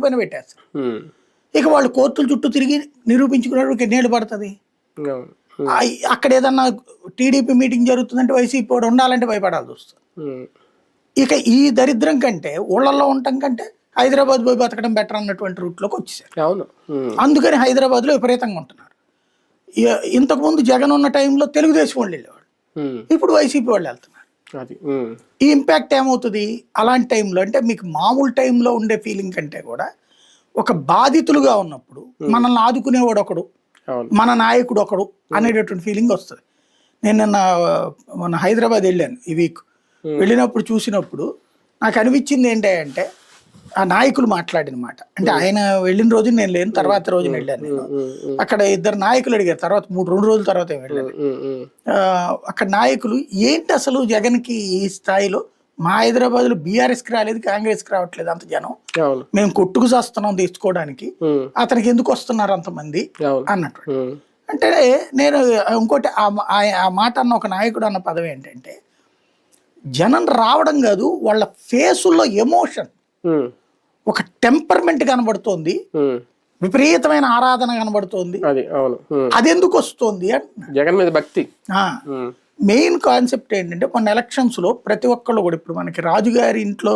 పైన పెట్టేస్తారు. ఇక వాళ్ళు కోర్టుల చుట్టూ తిరిగి నిరూపించుకునేవాడికి ఎన్నేళ్ళు పడుతుంది అక్కడ ఏదన్నా టీడీపీ మీటింగ్ జరుగుతుందంటే వైసీపీ వాడు ఉండాలంటే భయపడాల్సి వస్తుంది. ఇక ఈ దరిద్రం కంటే ఊళ్ళల్లో ఉండటం కంటే హైదరాబాద్ పోయి బతకడం బెటర్ అన్నటువంటి రూట్లోకి వచ్చేసారు అవును. అందుకని హైదరాబాద్లో విపరీతంగా ఉంటున్నారు ఇంతకుముందు జగన్ ఉన్న టైంలో తెలుగుదేశం వాళ్ళు వెళ్ళేవాడు ఉమ్. ఇప్పుడు వైసీపీ వాళ్ళు వెళ్తున్నారు. ఈ ఇంపాక్ట్ ఏమవుతుంది? అలాంటి టైంలో అంటే మీకు మామూలు టైంలో ఉండే ఫీలింగ్ కంటే కూడా ఒక బాధితులుగా ఉన్నప్పుడు మనల్ని ఆదుకునేవాడు ఒకడు మన నాయకుడు ఒకడు అనేటటువంటి ఫీలింగ్ వస్తుంది. నేను నిన్న మన హైదరాబాద్ వెళ్ళాను ఈ వీక్ వెళ్ళినప్పుడు చూసినప్పుడు నాకు అనిపించింది ఏంటి అంటే ఆ నాయకులు మాట్లాడిన మాట అంటే ఆయన వెళ్ళిన రోజు నేను లేను తర్వాత రోజు వెళ్ళాను నేను. అక్కడ ఇద్దరు నాయకులు అడిగారు తర్వాత మూడు రెండు రోజుల తర్వాత వెళ్ళాను. అక్కడ నాయకులు ఏంటి అసలు జగన్కి ఈ స్థాయిలో మా హైదరాబాద్లో బీఆర్ఎస్కి రాలేదు కాంగ్రెస్కి రావట్లేదు అంత జనం? మేము కొట్టుకు చేస్తున్నాం తీసుకోవడానికి. అతనికి ఎందుకు వస్తున్నారు అంతమంది అన్నట్టు. అంటే నేను ఇంకోటి ఆ మాట అన్న ఒక నాయకుడు అన్న పదం ఏంటంటే జనం రావడం కాదు వాళ్ళ ఫేసుల్లో ఎమోషన్. ఒక టెంపర్మెంట్ కనబడుతోంది. విపరీతమైన ఆరాధన కనబడుతోంది అది ఎందుకు వస్తుంది జగన్ మీద భక్తి. మెయిన్ కాన్సెప్ట్ ఏంటంటే మొన్న ఎలక్షన్స్లో ప్రతి ఒక్కళ్ళు కూడా ఇప్పుడు మనకి రాజుగారి ఇంట్లో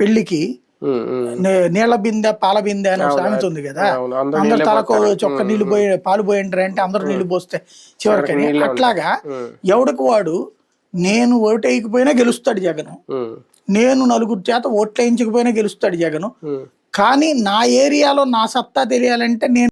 పెళ్ళికి ఉమ్. ఉమ్. నే- నీళ్ళ బిందె పాల బిందె అనే సామెత ఉంది కదా అందరూ తలకు. చొక్క నీళ్ళు పోయి పాలు పోయింటారు అంటే అందరూ నీళ్ళు పోస్తే చివరికి అట్లాగా. ఎవడికి వాడు నేను ఓటేయకపోయినా గెలుస్తాడు జగను. నేను నలుగురు చేత ఓట్లేయించకపోయినా గెలుస్తాడు జగను. కానీ నా ఏరియాలో నా సత్తా తెలియాలంటే నేను